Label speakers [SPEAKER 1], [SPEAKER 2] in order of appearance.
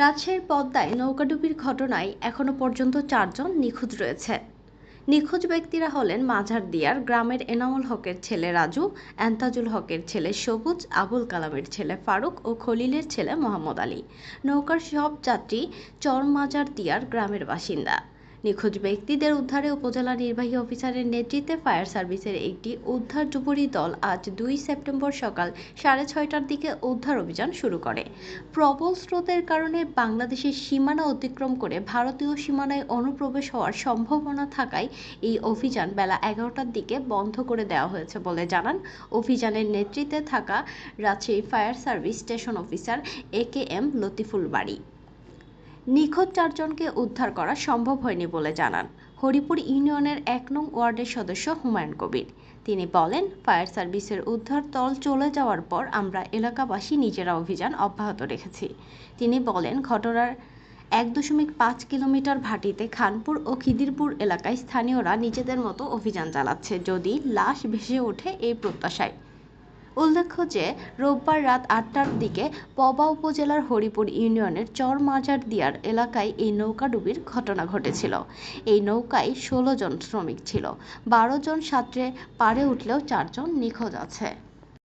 [SPEAKER 1] রাজশাহীর পদ্মায় নৌকাডুবির ঘটনায় এখনও পর্যন্ত চারজন নিখোঁজ রয়েছে। নিখোঁজ ব্যক্তিরা হলেন মাঝার দিয়ার গ্রামের এনামুল হকের ছেলে রাজু, এন্তাজুল হকের ছেলে সবুজ, আবুল কালামের ছেলে ফারুক ও খলিলের ছেলে মোহাম্মদ আলী। নৌকার সব যাত্রী চরমাজারদিয়ার গ্রামের বাসিন্দা। নিখোঁজ ব্যক্তিদের উদ্ধারে উপজেলা নির্বাহী অফিসারের নেতৃত্বে ফায়ার সার্ভিসের একটি উদ্ধার ডুবুরি দল আজ দুই সেপ্টেম্বর সকাল সাড়ে ছয়টার দিকে উদ্ধার অভিযান শুরু করে। প্রবল স্রোতের কারণে বাংলাদেশের সীমানা অতিক্রম করে ভারতীয় সীমানায় অনুপ্রবেশ হওয়ার সম্ভাবনা থাকায় এই অভিযান বেলা এগারোটার দিকে বন্ধ করে দেওয়া হয়েছে বলে জানান। অভিযানের নেতৃত্বে থাকা Rajshahi fire service station officer A K M Latiful বাড়ি। নিখোঁজ চারজনকে উদ্ধার করা সম্ভব হয়নি বলে জানান। হরিপুর ইউনিয়নের এক নং ওয়ার্ডের সদস্য হুমায়ুন কবির। তিনি বলেন, ফায়ার সার্ভিসের উদ্ধার দল চলে যাওয়ার পর আমরা এলাকাবাসী নিজেরা অভিযান অব্যাহত রেখেছি। তিনি বলেন, ঘটনার এক দশমিক পাঁচ কিলোমিটার ভাটিতে খানপুর ও খিদিরপুর এলাকায় স্থানীয়রা নিজেদের মতো অভিযান চালাচ্ছে। যদি লাশ ভেসে ওঠে এই প্রত্যাশায় উল্লেখ্য যে, রোববার রাত আটটার দিকে পবা উপজেলার হরিপুর ইউনিয়নের চরমাজার দিয়ার এলাকায় এই নৌকাডুবির ঘটনা ঘটেছিল। এই নৌকায় ষোলো জন শ্রমিক ছিল। বারো জন সাঁতরে পারে উঠলেও চারজন নিখোঁজ আছে।